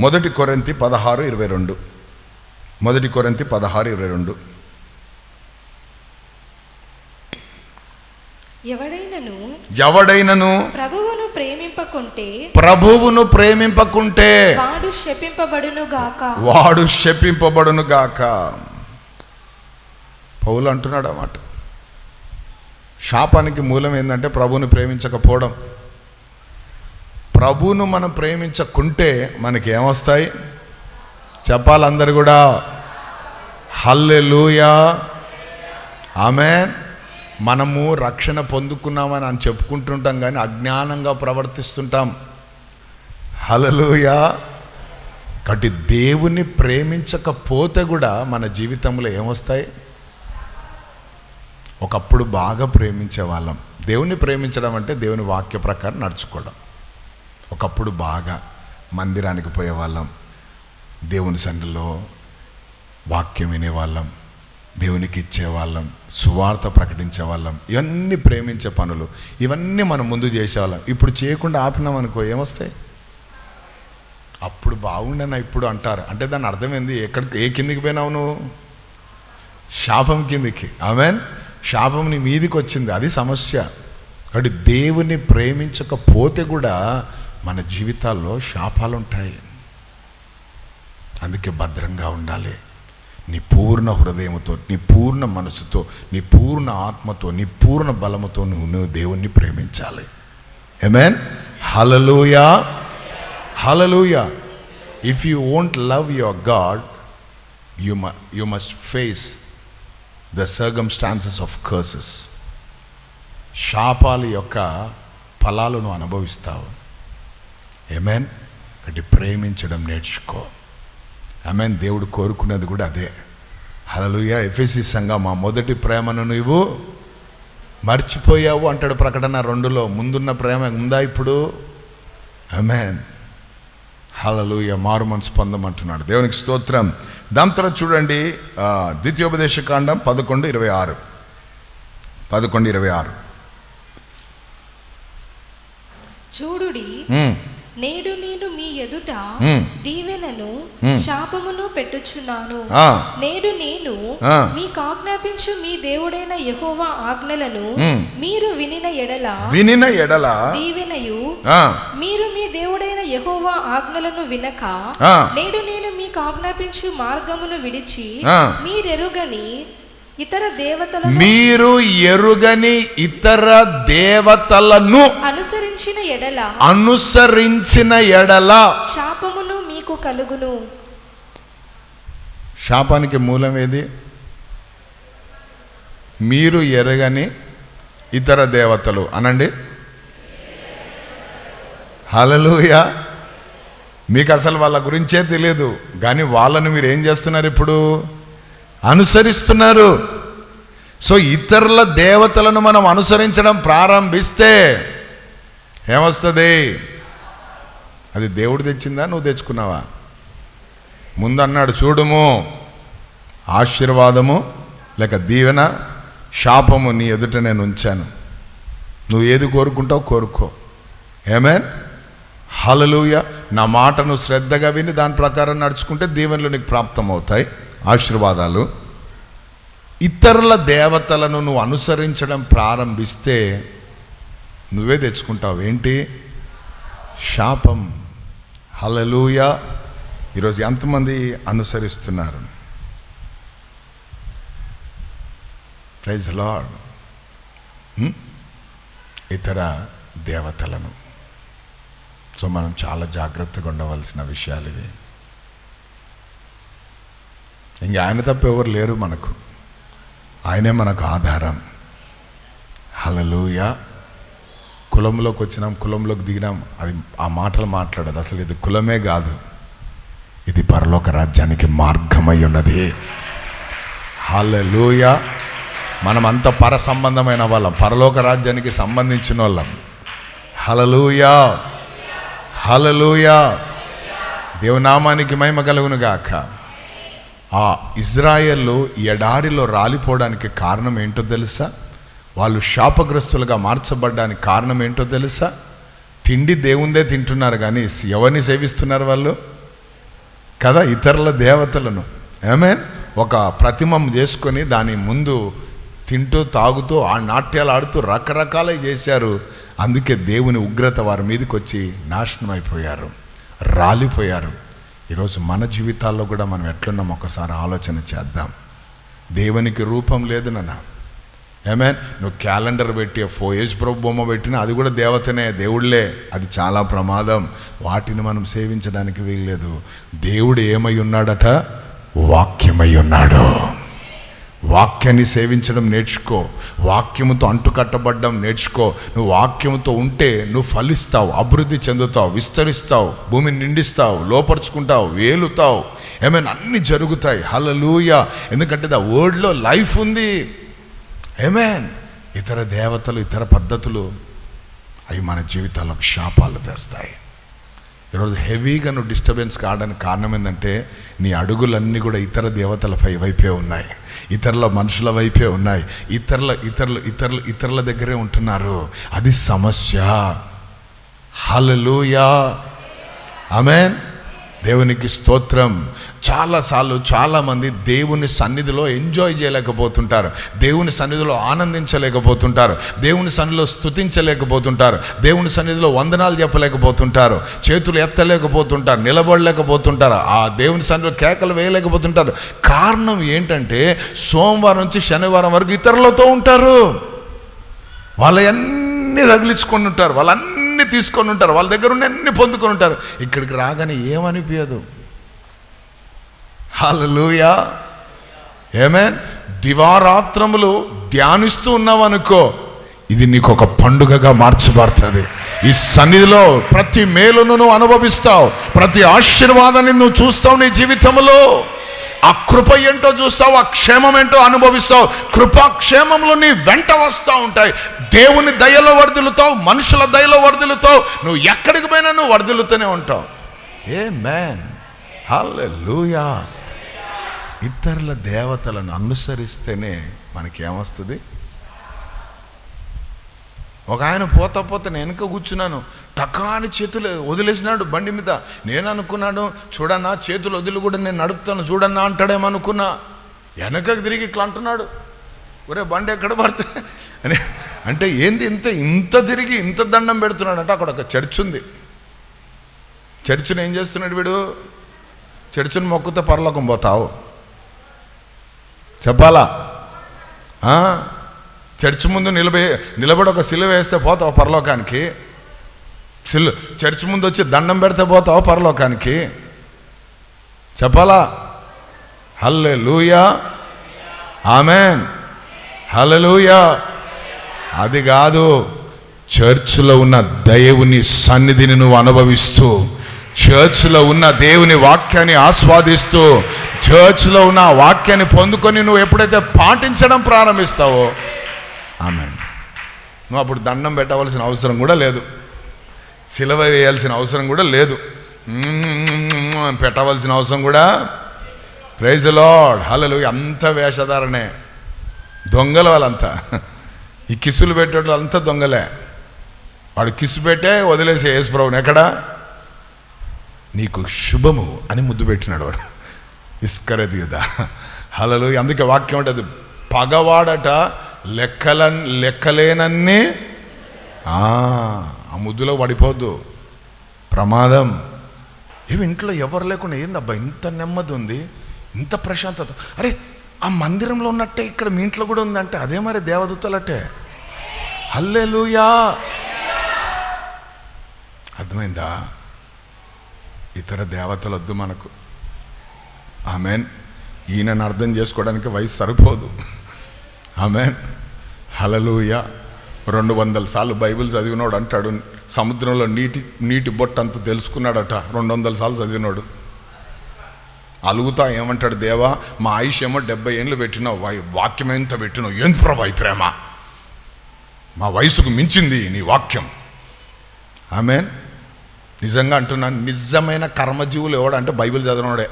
మొదటి కొరింతి పదహారు ఇరవై రెండు. మొదటి కొరింతి పదహారు ఇరవై రెండు. ఎవడైనను ఎవడైనను ప్రభువును ప్రేమింపకుంటే ప్రభువును ప్రేమింపకుంటే వాడు శపింపబడును గాక. వాడు శపింపబడును గాక. పౌలు అంటున్నాడు అన్నమాట శాపానికి మూలం ఏంటంటే ప్రభువుని ప్రేమించకపోవడం. ప్రభువును మనం ప్రేమించకుంటే మనకి ఏమొస్తాయి చెప్పాలి అందరు కూడా హల్లెలూయా. ఆమె మనము రక్షణ పొందుకున్నామని అని చెప్పుకుంటుంటాం కానీ అజ్ఞానంగా ప్రవర్తిస్తుంటాం. హలలుయా కాబట్టి దేవుని ప్రేమించకపోతే కూడా మన జీవితంలో ఏమొస్తాయి? ఒకప్పుడు బాగా ప్రేమించే వాళ్ళం దేవుని ప్రేమించడం అంటే దేవుని వాక్య ప్రకారం నడుచుకోవడం. ఒకప్పుడు బాగా మందిరానికి పోయేవాళ్ళం. దేవుని సన్నిధిలో వాక్యం వినేవాళ్ళం. దేవునికి ఇచ్చేవాళ్ళం. సువార్త ప్రకటించే వాళ్ళం ఇవన్నీ ప్రేమించే పనులు. ఇవన్నీ మనం ముందు చేసేవాళ్ళం. ఇప్పుడు చేయకుండా ఆపినాం అనుకో ఏమొస్తాయి? అప్పుడు బాగుండేనా ఇప్పుడు అంటారు. అంటే దాని అర్థమైంది ఎక్కడికి ఏ కిందికి పోయినావు నువ్వు? శాపం కిందికి. ఆమెన్? శాపం నీ మీదికి వచ్చింది. అది సమస్య. కాబట్టి దేవుని ప్రేమించకపోతే కూడా మన జీవితాల్లో శాపాలు ఉంటాయి అందుకే భద్రంగా ఉండాలి. నీ పూర్ణ హృదయంతో నీ పూర్ణ మనసుతో నీ పూర్ణ ఆత్మతో నీ పూర్ణ బలముతో నువ్వు నువ్వు దేవుణ్ణి ప్రేమించాలి. Amen hallelujah hallelujah if you won't love your God you you must face the circumstances of curses శాపాల యొక్క ఫలాలను అనుభవిస్తావు. ఏమేన్ కాబట్టి ప్రేమించడం నేర్చుకో. ఆమెన్ దేవుడు కోరుకున్నది కూడా అదే. హలలుయ ఎఫ్ఎసి సంఘం మా మొదటి ప్రేమను నువ్వు మర్చిపోయావు అంటాడు ప్రకటన రెండులో. ముందున్న ప్రేమ ఉందా ఇప్పుడు? ఆమెన్ హలలుయ మారు మనసు పొందమంటున్నాడు దేవునికి స్తోత్రం. దాని తర్వాత చూడండి ద్వితీయోపదేశ కాండం పదకొండు ఇరవై ఆరు. పదకొండు ఇరవై ఆరు. చూడుడి ఉమ్, నేడు నేను మీ ఎదుట. దీవెనను. శాపమును పెట్టుచున్నాను నేడు నేను ఆ. మీకు ఆజ్ఞాపించు మీ దేవుడైన యెహోవా ఆజ్ఞలను. మీరు వినిన ఎడల వినిన ఎడల దీవెనయు మీరు మీ దేవుడైన యెహోవా ఆజ్ఞలను వినక. నేడు నేను మీకు ఆజ్ఞాపించు మార్గమును విడిచి. మీరెరుగని ఇతర దేవతలను మీరు ఎరుగని ఇతర దేవతలను అనుసరించిన ఎడల అనుసరించిన ఎడల శాపమును మీకు కలుగును. శాపానికి మూలం ఏది? మీరు ఎరగని ఇతర దేవతలు అనండి. హలలుయ మీకు అసలు వాళ్ళ గురించే తెలియదు కానీ వాళ్ళను మీరు ఏం చేస్తున్నారు ఇప్పుడు? అనుసరిస్తున్నారు. సో ఇతరుల దేవతలను మనం అనుసరించడం ప్రారంభిస్తే ఏమొస్తుంది? అది దేవుడు తెచ్చిందా? నువ్వు తెచ్చుకున్నావా? ముందు అన్నాడు చూడుము ఆశీర్వాదము లేక దీవెన శాపము నీ ఎదుట నేను ఉంచాను. నువ్వు ఏది కోరుకుంటావు కోరుకో. ఏమేన్ హలలుయ నా మాటను శ్రద్ధగా విని దాని ప్రకారం నడుచుకుంటే దీవెనలు నీకు ప్రాప్తమవుతాయి. ఆశీర్వాదాలు. ఇతరుల దేవతలను నువ్వు అనుసరించడం ప్రారంభిస్తే నువ్వే తెచ్చుకుంటావు. ఏంటి? శాపం. హలలుయ ఈరోజు ఎంతమంది అనుసరిస్తున్నారు? Praise lord hmm? ఇతర దేవతలను. సో మనం చాలా జాగ్రత్తగా ఉండవలసిన విషయాలు ఇవి. ఇంక ఆయన తప్ప ఎవరు లేరు మనకు. ఆయనే మనకు ఆధారం. హలలుయ కులంలోకి వచ్చినాం కులంలోకి దిగినాం. అది ఆ మాటలు మాట్లాడదు. అసలు ఇది కులమే కాదు. ఇది పరలోక రాజ్యానికి మార్గమై ఉన్నది. హలలుయ మనం అంత పర సంబంధమైన వాళ్ళం. పరలోక రాజ్యానికి సంబంధించిన వాళ్ళం. హలలుయా హలలుయా దేవునామానికి మహిమ కలుగును గాక ఆ ఇజ్రాయెల్ ఎడారిలో రాలిపోవడానికి కారణం ఏంటో తెలుసా? వాళ్ళు శాపగ్రస్తులుగా మార్చబడ్డానికి కారణం ఏంటో తెలుసా? తిండి దేవుందే తింటున్నారు కానీ ఎవరిని సేవిస్తున్నారు వాళ్ళు? కదా ఇతరుల దేవతలను. ఏమే ఒక ప్రతిమం చేసుకొని దాని ముందు తింటూ తాగుతూ ఆ నాట్యాలు ఆడుతూ రకరకాలే చేశారు. అందుకే దేవుని ఉగ్రత వారి మీదకి వచ్చి నాశనం అయిపోయారు రాలిపోయారు. ఈరోజు మన జీవితాల్లో కూడా మనం ఎట్లున్నాం? ఒకసారి ఆలోచన చేద్దాం. దేవునికి రూపం లేదు నాన్న. ఏమే నువ్వు క్యాలెండర్ పెట్టి ఫోయేజ్ ప్రభు బొమ్మ పెట్టినా అది కూడా దేవతనే దేవుళ్ళే. అది చాలా ప్రమాదం. వాటిని మనం సేవించడానికి వీల్లేదు. దేవుడు ఏమై ఉన్నాడట? వాక్యమై ఉన్నాడు. వాక్యాన్ని సేవించడం నేర్చుకో. వాక్యముతో అంటుకట్టబడ్డం నేర్చుకో. నువ్వు వాక్యముతో ఉంటే నువ్వు ఫలిస్తావు అభివృద్ధి చెందుతావు విస్తరిస్తావు భూమిని నిండిస్తావు లోపరుచుకుంటావు వేలుతావు. ఏమైనా అన్నీ జరుగుతాయి. హలలుయ ఎందుకంటే ద వర్డ్లో లైఫ్ ఉంది. ఏమేన్ ఇతర దేవతలు ఇతర పద్ధతులు అవి మన జీవితాలకు శాపాలు తెస్తాయి. ఈరోజు హెవీగా నువ్వు డిస్టర్బెన్స్ కావడానికి కారణం ఏంటంటే నీ అడుగులన్నీ కూడా ఇతర దేవతల పై వైపే ఉన్నాయి. ఇతరుల మనుషుల వైపే ఉన్నాయి. ఇతరుల ఇతరులు ఇతరులు ఇతరుల దగ్గరే ఉంటున్నారు. అది సమస్య. హలలుయా ఆమెన్ దేవునికి స్తోత్రం. చాలాసార్లు చాలామంది దేవుని సన్నిధిలో ఎంజాయ్ చేయలేకపోతుంటారు. దేవుని సన్నిధిలో ఆనందించలేకపోతుంటారు. దేవుని సన్నిధిలో స్తుతించలేకపోతుంటారు. దేవుని సన్నిధిలో వందనాలు చెప్పలేకపోతుంటారు. చేతులు ఎత్తలేకపోతుంటారు. నిలబడలేకపోతుంటారు. ఆ దేవుని సన్నిధిలో కేకలు వేయలేకపోతుంటారు. కారణం ఏంటంటే సోమవారం నుంచి శనివారం వరకు ఇతరులతో ఉంటారు. వాళ్ళన్నీ తగిలించుకొని ఉంటారు. వాళ్ళన్నీ తీసుకొని ఉంటారు. వాళ్ళ దగ్గర ఉన్న అన్ని పొందుకొని ఉంటారు. ఇక్కడికి రాగానే ఏమనిపించదు హలలుయా ఏమేన్ దివారాత్రములు ధ్యానిస్తూ ఉన్నావు అనుకో ఇది నీకు ఒక పండుగగా మార్చబడుతుంది. ఈ సన్నిధిలో ప్రతి మేలును నువ్వు అనుభవిస్తావు. ప్రతి ఆశీర్వాదాన్ని నువ్వు చూస్తావు నీ జీవితంలో. ఆ కృప ఏంటో చూస్తావు ఆ క్షేమం ఏంటో అనుభవిస్తావు. కృపాక్షేమంలో నీ వెంట వస్తూ ఉంటాయి. దేవుని దయలో వర్దిలుతావు మనుషుల దయలో వర్దిలుతావు నువ్వు ఎక్కడికి పోయినా నువ్వు వర్దిలుతూనే ఉంటావు. ఏ మ్యాన్ హల్లెలూయా ఇతరుల దేవతలను అనుసరిస్తేనే మనకేమొస్తుంది? ఒక ఆయన పోతా పోతా నేను వెనక కూర్చున్నాను. టకాని చేతులు వదిలేసినాడు బండి మీద. నేను అనుకున్నాను చూడన్నా చేతులు వదిలి కూడా నేను నడుపుతాను చూడన్నా అంటాడేమో అనుకున్నా. వెనకకి తిరిగి ఇట్లా అంటున్నాడు. ఒరే బండి ఎక్కడ పడితే అని. అంటే ఏంది ఇంత ఇంత తిరిగి ఇంత దండం పెడుతున్నాడు అంటే అక్కడ ఒక చర్చ్ ఉంది. చర్చిని ఏం చేస్తున్నాడు వీడు? చర్చిని మొక్కుతో పరలోకం పోతావు. చెప్పాలా? చర్చి ముందు నిలబే నిలబడి ఒక సిలువ వేస్తే పోతావు పరలోకానికి? సిల్లు చర్చ్ ముందు వచ్చి దండం పెడితే పోతావు పరలోకానికి? చెప్పాలా? హల్లే లూయా ఆమెన్. హలలుయా అది కాదు చర్చిలో ఉన్న దేవుని సన్నిధిని నువ్వు అనుభవిస్తూ చర్చ్లో ఉన్న దేవుని వాక్యాన్ని ఆస్వాదిస్తూ చర్చిలో ఉన్న వాక్యాన్ని పొందుకొని నువ్వు ఎప్పుడైతే పాటించడం ప్రారంభిస్తావో ఆమె నువ్వు అప్పుడు దండం పెట్టవలసిన అవసరం కూడా లేదు. సిలవ వేయాల్సిన అవసరం కూడా లేదు. పెట్టవలసిన అవసరం కూడా ప్రైజ్ లాడ్ హలలు అంత వేషధారణే. దొంగల వాళ్ళంతా. ఈ కిసులు పెట్టేటోళ్ళు అంతా దొంగలే. వాడు కిసు పెట్టే వదిలేసి యేసుప్రభుని ఎక్కడ? నీకు శుభము అని ముద్దు పెట్టినాడు వాడు. ఇస్కరది కదా హలలు అందుకే వాక్యం ఉంటుంది పగవాడట లెక్కల లెక్కలేనన్నే ఆ ఆ ముద్దులో పడిపోద్దు. ప్రమాదం. ఏమి ఇంట్లో ఎవరు లేకుండా ఏందబ్బా ఇంత నెమ్మది ఉంది ఇంత ప్రశాంతత. అరే ఆ మందిరంలో ఉన్నట్టే ఇక్కడ మీ ఇంట్లో కూడా ఉందంటే అదే మరి దేవదూతలట్టే. హల్లెలుయా. అర్థమైందా? ఇతర దేవతలు వద్దు మనకు. ఆమెన్. ఈయనను అర్థం చేసుకోవడానికి వయసు సరిపోదు. ఆమెన్. హలలుయ రెండు వందల సార్లు బైబిల్ చదివినోడు అంటాడు. సముద్రంలో నీటి నీటి బొట్ట అంత తెలుసుకున్నాడట. రెండు వందల సార్లు చదివినోడు. అలుగుతా ఏమంటాడు దేవా? మా ఆయుష్ ఏమో డెబ్బై ఏళ్ళు పెట్టినావు. వై- వాక్యం ఎంత పెట్టినావు? ఏంది ప్రభా ఈ ప్రేమ? మా వయసుకు మించింది నీ వాక్యం. ఆమెన్. నిజంగా అంటున్నాను నిజమైన కర్మజీవులు ఎవడంటే బైబిల్ చదవనోడే.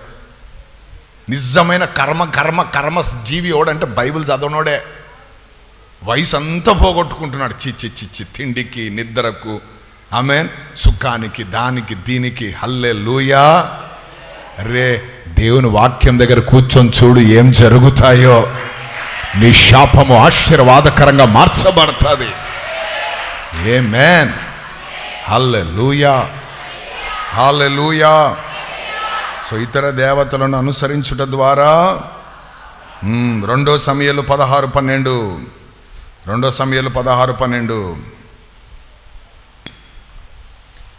నిజమైన కర్మ కర్మ కర్మ జీవి ఎవడంటే బైబిల్ చదవనోడే. వయసు అంతా పోగొట్టుకుంటున్నాడు చిచ్చి చిచ్చి తిండికి నిద్రకు ఆమెన్? సుఖానికి దానికి దీనికి హల్లే లూయా రే దేవుని వాక్యం దగ్గర కూర్చొని చూడు ఏం జరుగుతాయో. నీ శాపము ఆశీర్వాదకరంగా మార్చబడుతుంది. ఏ మేన్ హల్లే లూయా హల్లే లూయా సో ఇతర దేవతలను అనుసరించుట ద్వారా రెండో సమయాలు పదహారు పన్నెండు. రెండో సమయాలు పదహారు పన్నెండు.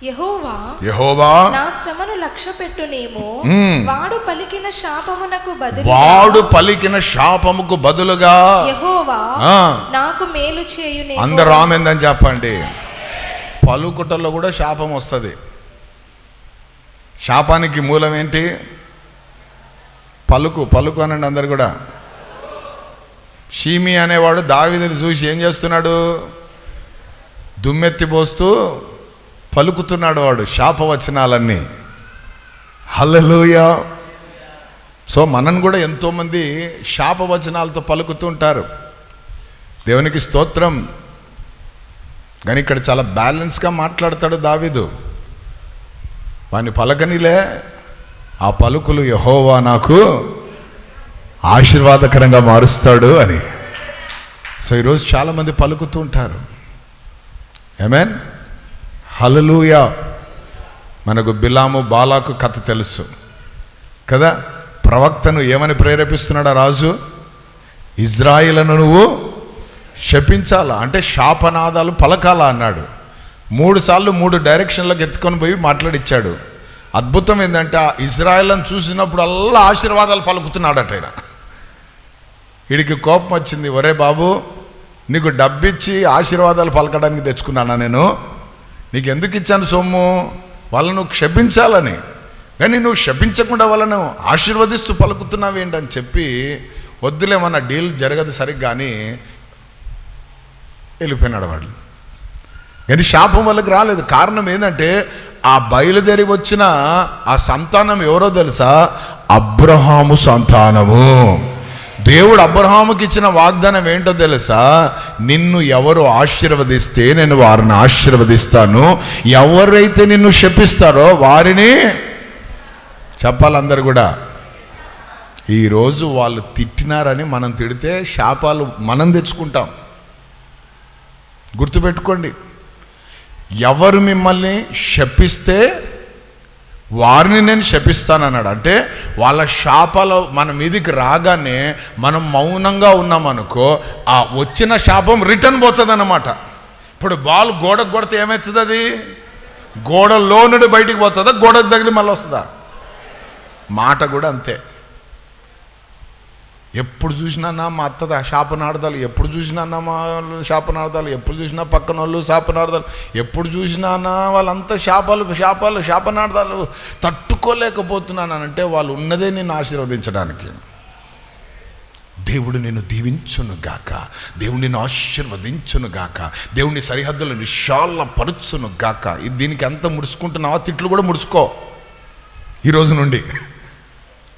యెహోవా యహోవా నా శ్రమను లక్ష్య పెట్టునేమో మ్మ్. వాడు పలికిన శాపమునకు బదులు వాడు పలికిన శాపముకు బదులుగా యెహోవా. నాకు మేలు చేయునే అందరు రామెందని చెప్పండి. పలుకుటలో కూడా శాపం వస్తుంది. శాపానికి మూలం ఏంటి? పలుకు పలుకు అనండి అందరు కూడా. షీమి అనేవాడు దావిదని చూసి ఏం చేస్తున్నాడు? దుమ్మెత్తి పోస్తూ పలుకుతున్నాడు వాడు శాపవచనాలన్నీ. హల్లెలూయ. సో మనను కూడా ఎంతోమంది శాపవచనాలతో పలుకుతుంటారు దేవునికి స్తోత్రం. కానీ ఇక్కడ చాలా బ్యాలెన్స్గా మాట్లాడతాడు దావీదు. వాని పలకనిలే ఆ పలుకులు యహోవా నాకు ఆశీర్వాదకరంగా మారుస్తాడు అని. సో ఈరోజు చాలామంది పలుకుతూ ఉంటారు. ఏమేన్ హలలుయా మనకు బిలాము బాలాకు కథ తెలుసు. కదా? ప్రవక్తను ఏమని ప్రేరేపిస్తున్నాడు రాజు? ఇజ్రాయిలను నువ్వు శపించాలా? అంటే శాపనాదాలు పలకాలా అన్నాడు. మూడు సార్లు మూడు డైరెక్షన్లకు ఎత్తుకొని పోయి మాట్లాడిచ్చాడు. అద్భుతం ఏంటంటే ఆ ఇజ్రాయిల్ని చూసినప్పుడు అల్లా ఆశీర్వాదాలు పలుకుతున్నాడట ఆయన. వీడికి కోపం వచ్చింది ఒరే బాబు నీకు డబ్బిచ్చి ఆశీర్వాదాలు పలకడానికి తెచ్చుకున్నానా నేను? నీకు ఎందుకు ఇచ్చాను సొమ్ము? వాళ్ళను నువ్వు క్షపించాలని కానీ నువ్వు శపించకుండా వాళ్ళను ఆశీర్వదిస్తూ పలుకుతున్నావేంటని చెప్పి వద్దులేమన్నా డీల్ జరగదు సరిగ్గా అని వెళ్ళిపోయినాడు వాళ్ళు కానీ శాపం వాళ్ళకి రాలేదు. కారణం ఏంటంటే ఆ బయలుదేరి వచ్చిన ఆ సంతానం ఎవరో తెలుసా? అబ్రహాము సంతానము. దేవుడు అబ్రహాముకి ఇచ్చిన వాగ్దానం ఏంటో తెలుసా? నిన్ను ఎవరు ఆశీర్వదిస్తే నేను వారిని ఆశీర్వదిస్తాను. ఎవరైతే నిన్ను శపిస్తారో వారిని చెప్పాలందరు కూడా. ఈరోజు వాళ్ళు తిట్టినారని మనం తిడితే శాపాలు మనం తెచ్చుకుంటాం. గుర్తుపెట్టుకోండి. ఎవరు మిమ్మల్ని శపిస్తే వారిని నేను శపిస్తానన్నాడు. అంటే వాళ్ళ శాపాలు మన మీదికి రాగానే మనం మౌనంగా ఉన్నామనుకో ఆ వచ్చిన శాపం రిటర్న్ పోతుంది అన్నమాట ఇప్పుడు బాల్ గోడకు కొడితే ఏమవుతుంది అది గోడలో నుండి బయటికి పోతుందా? గోడకు తగిలి మళ్ళీ వస్తుందా మాట కూడా అంతే. ఎప్పుడు చూసినా నా మా అత్త శాపనార్థాలు ఎప్పుడు చూసినా మా వాళ్ళు శాపనాడదాలు ఎప్పుడు చూసినా పక్కన వాళ్ళు శాపనార్థాలు ఎప్పుడు చూసినా నా వాళ్ళంతా శాపాలు శాపాలు శాపనాడదాలు తట్టుకోలేకపోతున్నానంటే వాళ్ళు ఉన్నదే నేను ఆశీర్వదించడానికి. దేవుడు నేను దీవించును గాక దేవుడు నిన్ను ఆశీర్వదించును గాక దేవుని సరిహద్దులు విశాల పరుచును గాక దీనికి ఎంత ముడుచుకుంటున్నావో తిట్లు కూడా ముడుచుకో. ఈరోజు నుండి.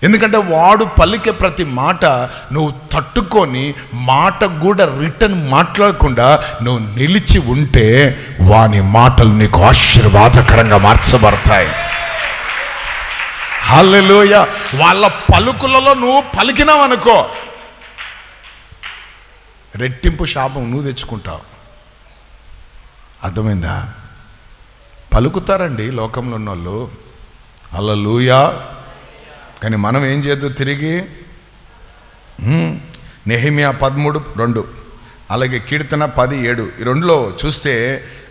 ఎందుకంటే వాడు పలికే ప్రతి మాట నువ్వు తట్టుకొని మాట కూడా రిటర్న్ మాట్లాడకుండా నువ్వు నిలిచి ఉంటే వాని మాటలు నీకు ఆశీర్వాదకరంగా మార్చబడతాయి. హల్లెలూయ. వాళ్ళ పలుకులలో నువ్వు పలికినావనుకో రెట్టింపు శాపం నువ్వు తెచ్చుకుంటావు. అర్థమైందా? పలుకుతారండి లోకంలో ఉన్న వాళ్ళు అల్లలుయా కానీ మనం ఏం చేద్దాం తిరిగి హ్మ్, నెహిమియా పదమూడు రెండు అలాగే కీర్తన పది ఏడు ఈ రెండులో చూస్తే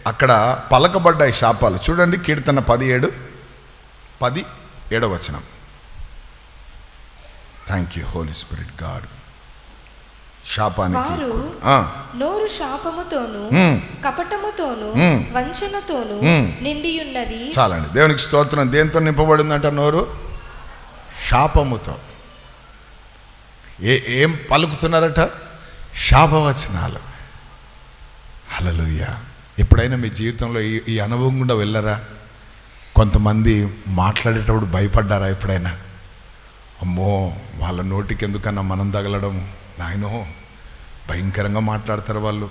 అక్కడ పలకబడ్డాయి శాపాలు. చూడండి కీర్తన పది ఏడు పది ఏడవ వచనం thank you Holy Spirit God శాపానికి నోరు శాపముతోను. కపటముతోను. వంచనతోను మ్మ్. నిండియున్నది. చాలండి. దేవునికి స్తోత్రం. దేంతో నింపబడిందంట నోరు? శాపముతో. ఏ ఏం పలుకుతున్నారట? శాపవచనాలు. హలలుయ్య ఎప్పుడైనా మీ జీవితంలో ఈ ఈ అనుభవం గుండా వెళ్ళరా? కొంతమంది మాట్లాడేటప్పుడు భయపడ్డారా ఎప్పుడైనా? అమ్మో వాళ్ళ నోటికి ఎందుకన్నా మనం తగలడం? నాయనో భయంకరంగా మాట్లాడతారు వాళ్ళు.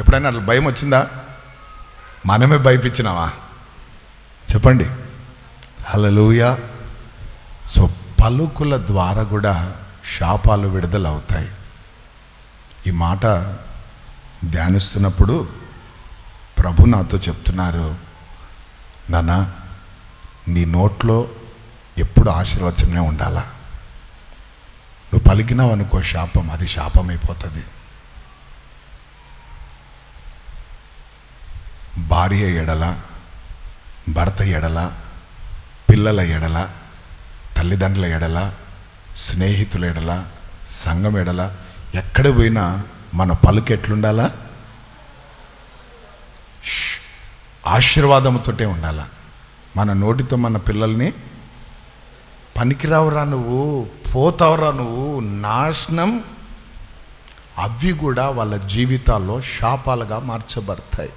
ఎప్పుడైనా అట్లా భయం వచ్చిందా? మనమే భయపించినావా చెప్పండి. హలలుయా సో పలుకుల ద్వారా కూడా శాపాలు విడుదలవుతాయి. ఈ మాట ధ్యానిస్తున్నప్పుడు ప్రభు నాతో చెప్తున్నారు నాన్న నీ నోట్లో ఎప్పుడు ఆశీర్వచనమే ఉండాలా? నువ్వు పలికినావు అనుకో శాపం అది శాపం అయిపోతుంది భార్య ఎడల భర్త ఎడల పిల్లల ఎడల తల్లిదండ్రుల ఎడల స్నేహితుల ఎడల సంఘం ఎడల ఎక్కడ పోయినా మన పలుకు ఎట్లుండాలా? ఆశీర్వాదంతోటే ఉండాలా? మన నోటితో మన పిల్లల్ని పనికిరావురా నువ్వు పోతావురా నువ్వు నాశనం. అవి కూడా వాళ్ళ జీవితాల్లో శాపాలుగా మార్చబడతాయి.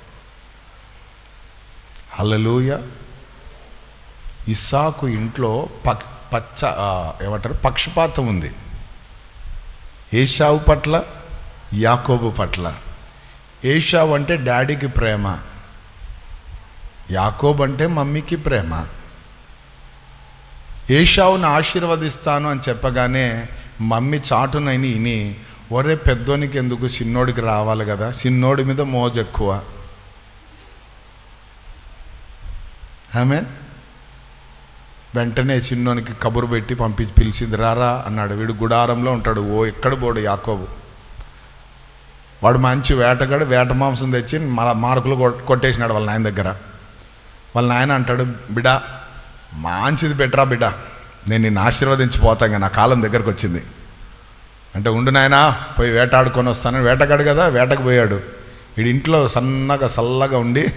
హల్లెలూయ. ఇసాకు ఇంట్లో పక్ పచ్చ ఏమంటారు? పక్షపాతం ఉంది. ఏషావు పట్ల యాకోబు పట్ల. ఏషావు అంటే డాడీకి ప్రేమ. యాకోబు అంటే మమ్మీకి ప్రేమ. ఏషావును ఆశీర్వదిస్తాను అని చెప్పగానే మమ్మీ చాటునని ఇని ఒరే పెద్దోనికి ఎందుకు చిన్నోడికి రావాలి కదా? చిన్నోడి మీద మోజెక్కువ. ఆమె వెంటనే చిన్నోనికి కబురు పెట్టి పంపి పిలిచింది రారా అన్నాడు. వీడు గుడారంలో ఉంటాడు. ఓ ఎక్కడ పోడు యాకోబు? వాడు మంచి వేటగాడు వేట మాంసం తెచ్చి మన మార్కులు కొట్టేసినాడు వాళ్ళ నాయన దగ్గర. వాళ్ళ నాయన అంటాడు బిడా మంచిది బెటరా బిడా నేను నిన్ను ఆశీర్వదించిపోతాను నా కాలం దగ్గరకు వచ్చింది. అంటే ఉండు నాయనా పోయి వేటాడుకొని వస్తాను. వేటగాడు కదా వేటకు పోయాడు. వీడి ఇంట్లో సన్నగా చల్లగా ఉండి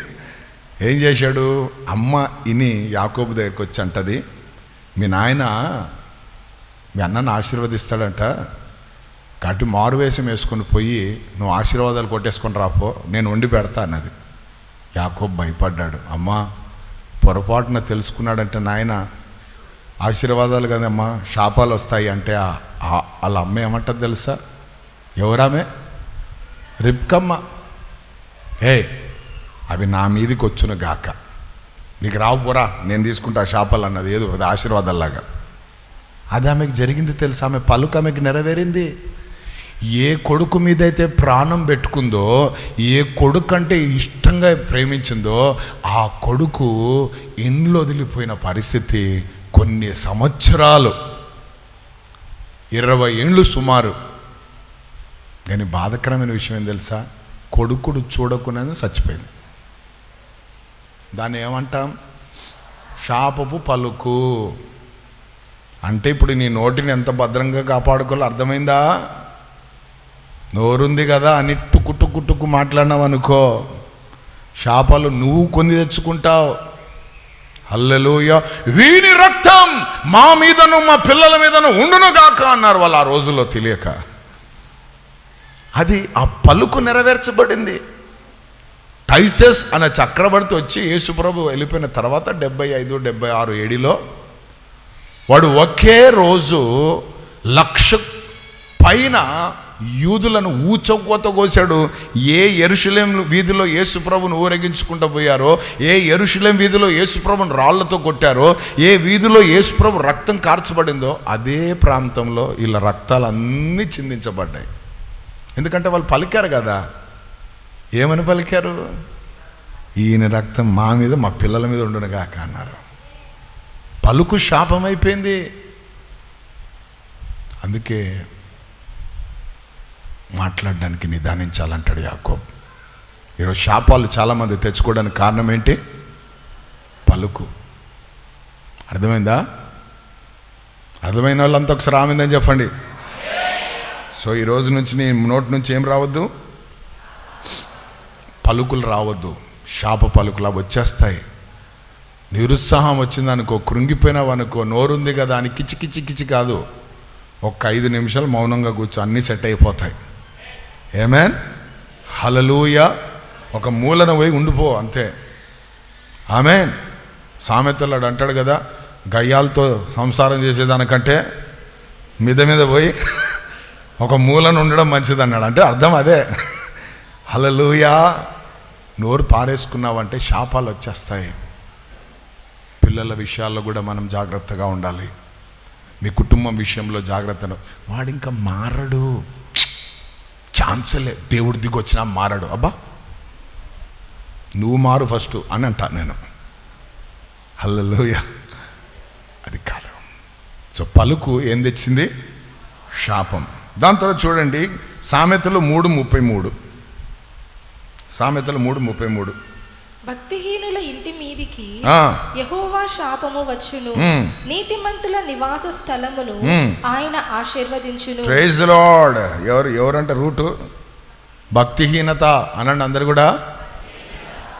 ఏం చేశాడు? అమ్మ ఇని యాకోబు దగ్గరికి వచ్చి అంటది మీ నాయన మీ అన్నను ఆశీర్వదిస్తాడంట. కాబట్టి మారువేషం వేసుకొని పోయి నువ్వు ఆశీర్వాదాలు కొట్టేసుకొని రాపో నేను వండి పెడతా అన్నది. యాకోబ్ భయపడ్డాడు అమ్మా పొరపాటున తెలుసుకున్నాడంటే నాయన ఆశీర్వాదాలు కదమ్మా శాపాలు వస్తాయి అంటే వాళ్ళ అమ్మ ఏమంటది తెలుసా? ఎవరామే? రిబ్కమ్మ. ఏ అవి నా మీదకి వచ్చును గాక. నీకు రావు పోరా నేను తీసుకుంటా ఆ అన్నది. ఏదో అది ఆశీర్వాదాల్లాగా అది ఆమెకు జరిగింది తెలుసా? ఆమె పలుకు ఆమెకు నెరవేరింది. ఏ కొడుకు మీదైతే ప్రాణం పెట్టుకుందో ఏ కొడుకు అంటే ఇష్టంగా ప్రేమించిందో ఆ కొడుకు ఇండ్లు వదిలిపోయిన పరిస్థితి కొన్ని సంవత్సరాలు. ఇరవై ఏండ్లు సుమారు. కానీ బాధకరమైన విషయం ఏం తెలుసా? కొడుకుడు చూడకునేది చచ్చిపోయింది. దాన్ని ఏమంటాం? శాపపు పలుకు. అంటే ఇప్పుడు నీ నోటిని ఎంత భద్రంగా కాపాడుకోవాలో అర్థమైందా? నోరుంది కదా అని టుక్కు టుక్కు టుక్కు మాట్లాడినావు అనుకో శాపాలు నువ్వు కొని తెచ్చుకుంటావు. హల్లెలూయ. వీని రక్తం మా మీదను మా పిల్లల మీదను ఉండును గాక అన్నారు వాళ్ళు ఆ రోజుల్లో తెలియక. అది ఆ పలుకు నెరవేర్చబడింది. టైస్టస్ అనే చక్రవర్తి వచ్చి యేసుప్రభు వెళ్ళిపోయిన తర్వాత డెబ్బై ఐదు డెబ్బై ఆరు ఏడిలో వాడు ఒకే రోజు లక్ష పైన యూదులను ఊచకోత కోసాడు ఏ ఎరుషులేం వీధిలో యేసుప్రభును ఊరేగించుకుంటూ పోయారో ఏ ఎరుషులేం వీధిలో యేసుప్రభును రాళ్ళతో కొట్టారో ఏ వీధిలో యేసుప్రభు రక్తం కార్చబడిందో అదే ప్రాంతంలో వీళ్ళ రక్తాలు అన్నీ చిందించబడ్డాయి. ఎందుకంటే వాళ్ళు పలికారు కదా ఏమని పలికారు? ఈయన రక్తం మా మీద మా పిల్లల మీద ఉండునుగాక అన్నారు. పలుకు శాపం అయిపోయింది అందుకే మాట్లాడడానికి నిదానించాలంటాడు యాకోబ్. ఈరోజు శాపాలు చాలామంది తెచ్చుకోవడానికి కారణం ఏంటి? పలుకు. అర్థమైందా? అర్థమైన వాళ్ళంతా ఒకసారి ఆమెందని చెప్పండి. సో ఈ రోజు నుంచి నీ నోటి నుంచి ఏం రావద్దు? పలుకులు రావద్దు. శాప పలుకులు అవి వచ్చేస్తాయి. నిరుత్సాహం వచ్చిందనుకో కృంగిపోయినవనుకో నోరుంది కదా అని కిచి కిచి కిచి కాదు. ఒక్క ఐదు నిమిషాలు మౌనంగా కూర్చో అన్నీ సెట్ అయిపోతాయి. ఏమేన్ హలలుయ ఒక మూలన పోయి ఉండిపో అంతే. ఆమెన్ సామెతలాడు అంటాడు కదా గయ్యాలతో సంసారం చేసేదానికంటే మీద మీద పోయి ఒక మూలన ఉండడం మంచిది అన్నాడు అంటే అర్థం అదే. హలలుయా నోరు పారేసుకున్నావంటే శాపాలు వచ్చేస్తాయి. పిల్లల విషయాల్లో కూడా మనం జాగ్రత్తగా ఉండాలి. మీ కుటుంబం విషయంలో జాగ్రత్తను వాడు ఇంకా మారడు. ఛాన్సలే. దేవుడి దిగొచ్చినా మారడు. అబ్బా! నువ్వు మారు ఫస్ట్ అని అంటా నేను. హల్లలోయ! అది కాదు. సో పలుకు ఏం తెచ్చింది? శాపం. దాని తర్వాత చూడండి సామెతలు మూడు ముప్పై మూడు. సామెతలు మూడు ముప్పై మూడు. భక్తిహీనుల ఇంటి మీదికి యహోవా శాపము వచ్చును. నీతిమంతుల నివాస స్థలమును. ఆయన ఆశీర్వదించును. ప్రైజ్ లార్డ్ ఎవరు ఎవరంటే రూటు? భక్తిహీనత అనండి అందరు కూడా.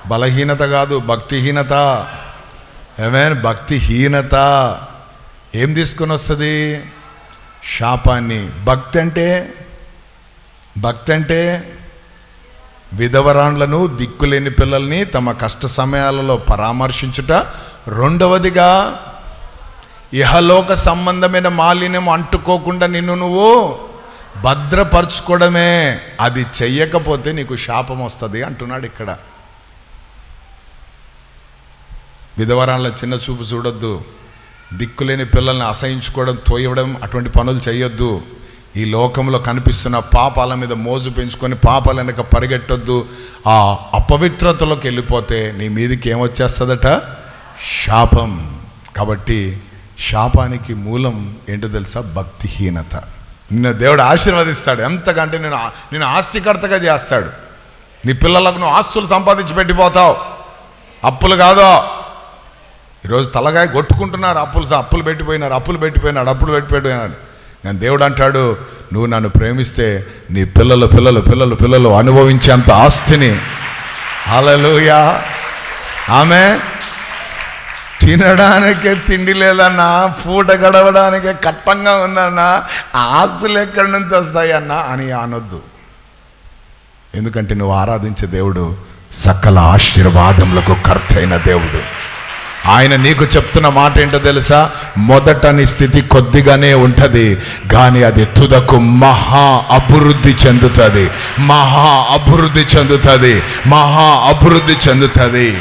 బలహీనత కాదు భక్తిహీనత. ఏమేన్ భక్తిహీనత. ఏం తీసుకొని వస్తుంది? శాపాన్ని. భక్తి అంటే? భక్తి అంటే? విధవరాండ్లను దిక్కులేని పిల్లల్ని తమ కష్ట సమయాలలో పరామర్శించుట. రెండవదిగా ఇహలోక సంబంధమైన మాలిన్యం అంటుకోకుండా నిన్ను నువ్వు భద్రపరచుకోవడమే అది చెయ్యకపోతే నీకు శాపం వస్తుంది అంటున్నాడు ఇక్కడ. విధవరాళ్ళ చిన్న చూపు చూడొద్దు. దిక్కులేని పిల్లల్ని అసహించుకోవడం తోయవడం అటువంటి పనులు చేయొద్దు ఈ లోకంలో కనిపిస్తున్న పాపాల మీద మోజు పెంచుకొని పాపాల వెనక పరిగెట్టొద్దు. ఆ అపవిత్రతలోకి వెళ్ళిపోతే నీ మీదకి ఏమొచ్చేస్తుందట? శాపం. కాబట్టి శాపానికి మూలం ఏంటో తెలుసా? భక్తిహీనత. నిన్ను దేవుడు ఆశీర్వదిస్తాడు. ఎంతకంటే నేను నేను ఆస్తికర్తగా చేస్తాడు. నీ పిల్లలకు నువ్వు ఆస్తులు సంపాదించి పెట్టిపోతావు. అప్పులు కాదో. ఈరోజు తలగాయ కొట్టుకుంటున్నారు. అప్పులు అప్పులు పెట్టిపోయినారు. అప్పులు పెట్టిపోయినాడు. అప్పులు పెట్టిపోయినాడు కానీ దేవుడు అంటాడు నువ్వు నన్ను ప్రేమిస్తే నీ పిల్లలు పిల్లలు పిల్లలు పిల్లలు అనుభవించేంత ఆస్తిని. అలలుయా ఆమె తినడానికే తిండి లేదన్నా పూట గడవడానికే కట్టంగా ఉందన్నా ఆస్తులు ఎక్కడి నుంచి వస్తాయన్నా అని అనొద్దు. ఎందుకంటే నువ్వు ఆరాధించే దేవుడు సకల ఆశీర్వాదములకు కర్త అయిన దేవుడు. ఆయన నీకు చెప్తున్న మాట ఏంటో తెలుసా? మొదట నీ స్థితి కొద్దిగానే ఉంటుంది కానీ అది తుదకు మహా అభివృద్ధి చెందుతుంది. మహా అభివృద్ధి చెందుతుంది మహా అభివృద్ధి చెందుతుంది.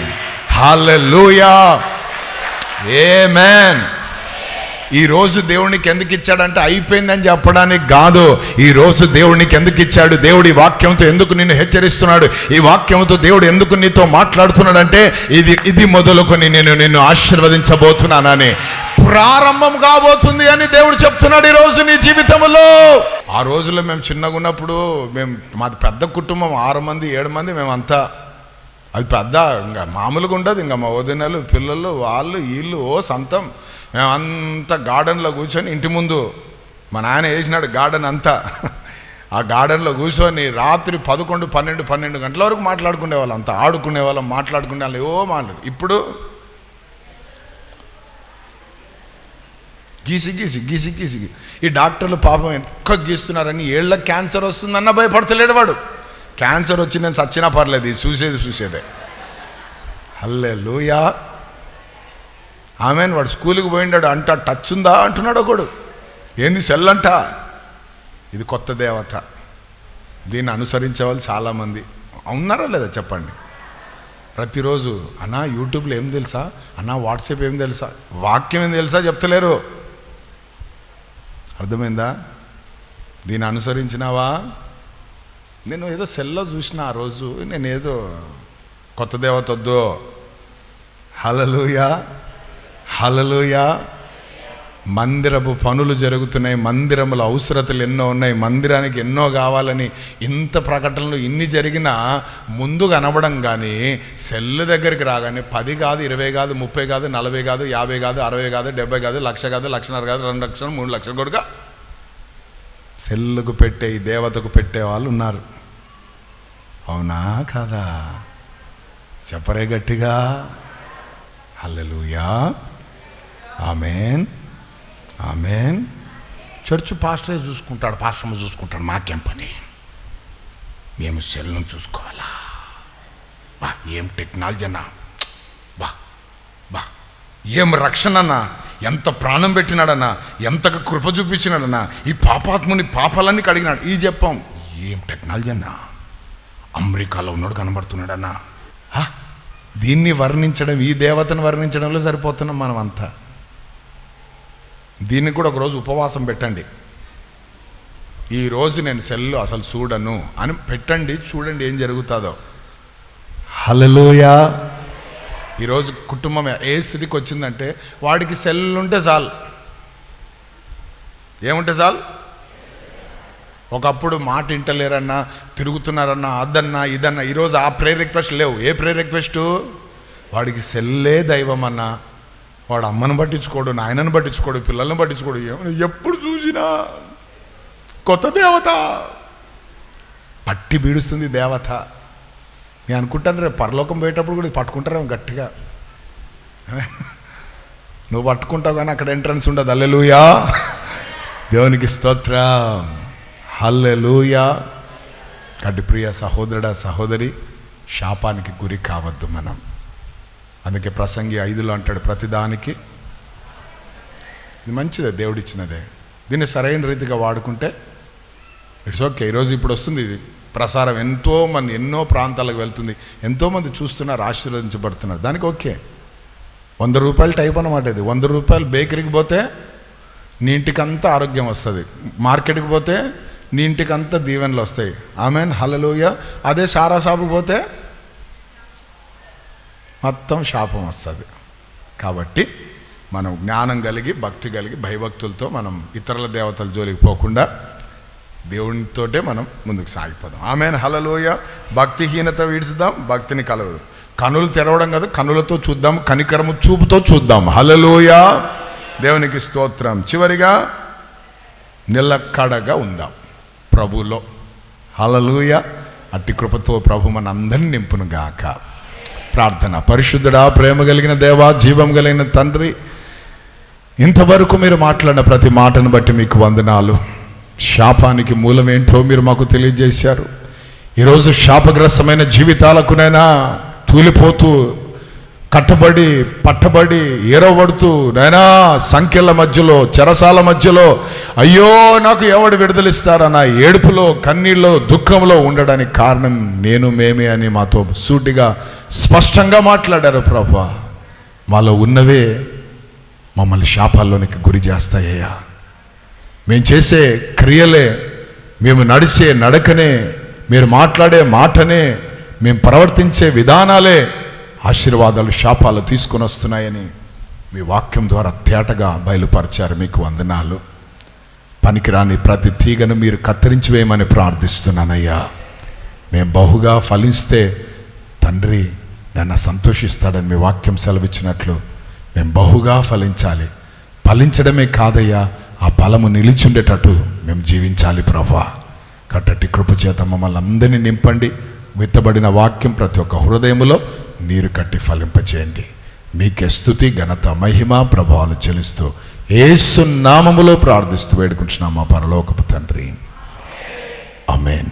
హాలూయా ఏ మ్యాన్ ఈ రోజు దేవునికి ఎందుకు ఇచ్చాడంటే అయిపోయిందని చెప్పడానికి కాదు. ఈ రోజు దేవునికి ఎందుకు ఇచ్చాడు. దేవుడి వాక్యంతో ఎందుకు నిన్ను హెచ్చరిస్తున్నాడు? ఈ వాక్యంతో దేవుడు ఎందుకు నీతో మాట్లాడుతున్నాడంటే ఇది ఇది మొదలుకొని నేను నిన్ను ఆశీర్వదించబోతున్నానని. ప్రారంభం కాబోతుంది అని దేవుడు చెప్తున్నాడు ఈరోజు నీ జీవితంలో. ఆ రోజుల్లో మేము చిన్నగా ఉన్నప్పుడు మేము మాది పెద్ద కుటుంబం ఆరు మంది ఏడు మంది మేమంతా. అది పెద్ద ఇంకా మామూలుగా ఉండదు. ఇంకా మా వదినలు పిల్లలు వాళ్ళు వీళ్ళు ఓ సంతం. మేమంతా గార్డెన్లో కూర్చొని ఇంటి ముందు మా నాయన వేసినాడు గార్డెన్ అంతా. ఆ గార్డెన్లో కూర్చొని రాత్రి పదకొండు పన్నెండు పన్నెండు గంటల వరకు మాట్లాడుకునే వాళ్ళం అంతా. ఆడుకునే వాళ్ళం మాట్లాడుకునే వాళ్ళం ఏవో మాట్లాడు. ఇప్పుడు గీసి గీసి గీసి గీసి. ఈ డాక్టర్లు పాపం ఎక్క గీస్తున్నారని ఏళ్ళ క్యాన్సర్ వస్తుందన్న భయపడతలేడు వాడు. క్యాన్సర్ వచ్చి నేను చచ్చినా పర్లేదు ఇది చూసేది చూసేదే. హల్లే లూయా ఆమె వాడు స్కూల్కి పోయిండాడు అంట టచ్ ఉందా? అంటున్నాడు ఒకడు. ఏంది సెల్ అంట? ఇది కొత్త దేవత. దీన్ని అనుసరించే వాళ్ళు చాలామంది. ఉన్నారా లేదా చెప్పండి? ప్రతిరోజు అన్నా యూట్యూబ్లో ఏం తెలుసా? అన్నా వాట్సాప్ ఏం తెలుసా? వాక్యం ఏం తెలుసా? చెప్తలేరు. అర్థమైందా? దీన్ని అనుసరించినావా? నేను ఏదో సెల్లో చూసిన ఆ రోజు నేను ఏదో కొత్త దేవత వద్దు. హలలుయా హలలుయా మందిరపు పనులు జరుగుతున్నాయి మందిరముల అవసరతలు ఎన్నో ఉన్నాయి మందిరానికి ఎన్నో కావాలని ఇంత ప్రకటనలు ఇన్ని జరిగినా ముందు కనబడం కానీ సెల్ దగ్గరికి రాగానే పది కాదు ఇరవై కాదు ముప్పై కాదు నలభై కాదు యాభై కాదు అరవై కాదు డెబ్బై కాదు లక్ష కాదు లక్షన్నర కాదు రెండు లక్షలు మూడు లక్షలు కొడుక. సెల్లుకు పెట్టే దేవతకు పెట్టే వాళ్ళు ఉన్నారు. అవునా కాదా? చెప్పరే గట్టిగా. హల్లెలూయా. ఆమెన్ ఆమెన్ చర్చ్ పాస్టరే చూసుకుంటాడు పాస్టర్ చూసుకుంటాడు మాకేం పని? మేము సెల్ను చూసుకోవాలా? బా ఏం టెక్నాలజీ అన్నా? బా బా. ఏం రక్షణ ఎంత ప్రాణం పెట్టినాడన్నా? ఎంత కృప చూపించినాడన్నా? ఈ పాపాత్ముని పాపాలన్నీ కడిగినాడు. ఈ చెప్పాం. ఏం టెక్నాలజీ అన్నా? అమెరికాలో ఉన్నాడు కనబడుతున్నాడన్నా? దీన్ని వర్ణించడం ఈ దేవతను వర్ణించడంలో సరిపోతున్నాం మనం అంతా దీన్ని కూడా ఒకరోజు ఉపవాసం పెట్టండి. ఈ రోజు నేను సెల్ అసలు చూడను అని పెట్టండి చూడండి ఏం జరుగుతుందో. హలలోయా ఈరోజు కుటుంబం ఏ స్థితికి వచ్చిందంటే వాడికి సెల్ ఉంటే చాలు. ఏముంటే చాలు? ఒకప్పుడు మాట వింటలేరన్నా తిరుగుతున్నారన్నా అదన్నా ఇదన్నా ఈరోజు ఆ ప్రేయర్ రిక్వెస్ట్ లేవు. ఏ ప్రేయర్ రిక్వెస్ట్ వాడికి సెల్లే దైవం అన్నా వాడు అమ్మను పట్టించుకోడు నాయనను పట్టించుకోడు పిల్లల్ని పట్టించుకోడు ఎప్పుడు చూసినా కొత్త దేవత. పట్టి బీడుస్తుంది దేవత. నేను అనుకుంటాను రేపు పరలోకం పోయేటప్పుడు కూడా ఇది పట్టుకుంటారేమో గట్టిగా. నువ్వు పట్టుకుంటావు కానీ అక్కడ ఎంట్రన్స్ ఉండదు. అల్లెలుయా దేవునికి స్తోత్రం. హల్లెలుయా. కాబట్టి ప్రియ సహోదరుడ సహోదరి శాపానికి గురి కావద్దు మనం. అందుకే ప్రసంగి ఐదులో అంటాడు ప్రతిదానికి ఇది మంచిదే దేవుడిచ్చినదే. దీన్ని సరైన రీతిగా వాడుకుంటే ఇట్స్ ఓకే. ఈరోజు ఇప్పుడు వస్తుంది ఇది. ప్రసారం ఎంతో మంది ఎన్నో ప్రాంతాలకు వెళ్తుంది. ఎంతోమంది చూస్తున్నారు ఆశీర్వదించబడుతున్నారు. దానికి ఓకే. వంద రూపాయలు టైప్ అనమాట ఇది. వంద రూపాయలు బేకరీకి పోతే నీ ఇంటికంతా ఆరోగ్యం వస్తుంది. మార్కెట్కి పోతే నీ ఇంటికంతా దీవెనలు వస్తాయి. ఆమెన్ హలలోయ అదే సారా పోతే మొత్తం శాపం వస్తుంది. కాబట్టి మనం జ్ఞానం కలిగి భక్తి కలిగి భయభక్తులతో మనం ఇతరుల దేవతల జోలికి పోకుండా దేవునితోటే మనం ముందుకు సాగిపోదాం. ఆమె హలలోయ భక్తిహీనత విడిచుదాం భక్తిని కలవదు కనులు తెరవడం కాదు కనులతో చూద్దాం కనికరము చూపుతో చూద్దాం. హలలోయ దేవునికి స్తోత్రం. చివరిగా నిలకడగా ఉందాం ప్రభులో. హలలుయ అట్టి కృపతో ప్రభు మన అందరిని నింపును గాక ప్రార్థన. పరిశుద్ధుడా ప్రేమ కలిగిన దేవా జీవం కలిగిన తండ్రి ఇంతవరకు మీరు మాట్లాడిన ప్రతి మాటను బట్టి మీకు వందనాలు. శాపానికి మూలం ఏంటో మీరు మాకు తెలియజేశారు. ఈరోజు శాపగ్రస్తమైన జీవితాలకునైనా తూలిపోతూ కట్టబడి పట్టబడి ఏరవబడుతూ నైనా సంఖ్యల మధ్యలో చెరసాల మధ్యలో అయ్యో నాకు ఎవడు విడుదలిస్తారన్న ఏడుపులో కన్నీళ్ళలో దుఃఖంలో ఉండడానికి కారణం నేను మేమే అని మాతో సూటిగా స్పష్టంగా మాట్లాడారు ప్రభా. మాలో ఉన్నవే మమ్మల్ని శాపాల్లోనికి గురి చేస్తాయ్యా మేము చేసే క్రియలే మేము నడిచే నడకనే మీరు మాట్లాడే మాటనే మేము ప్రవర్తించే విధానాలే ఆశీర్వాదాలు శాపాలు తీసుకొని వస్తున్నాయని మీ వాక్యం ద్వారా తేటగా బయలుపరిచారు మీకు వందనాలు. పనికిరాని ప్రతి తీగను మీరు కత్తిరించి వేయమని ప్రార్థిస్తున్నానయ్యా. మేము బహుగా ఫలిస్తే తండ్రి నన్ను సంతోషిస్తాడని మీ వాక్యం సెలవిచ్చినట్లు మేము బహుగా ఫలించాలి. ఫలించడమే కాదయ్యా ఆ ఫలము నిలిచుండేటట్టు మేము జీవించాలి ప్రభా. కట్టటి కృపచేత మమ్మల్ని అందరినీ నింపండి. విత్తబడిన వాక్యం ప్రతి ఒక్క హృదయములో నీరు కట్టి ఫలింపచేయండి. మీకే స్థుతి ఘనత మహిమ ప్రభావాలు చెల్లిస్తూ ఏసు నామములో ప్రార్థిస్తూ వేడుకుంటున్నాం మా పరలోకపు తండ్రి. అమేన్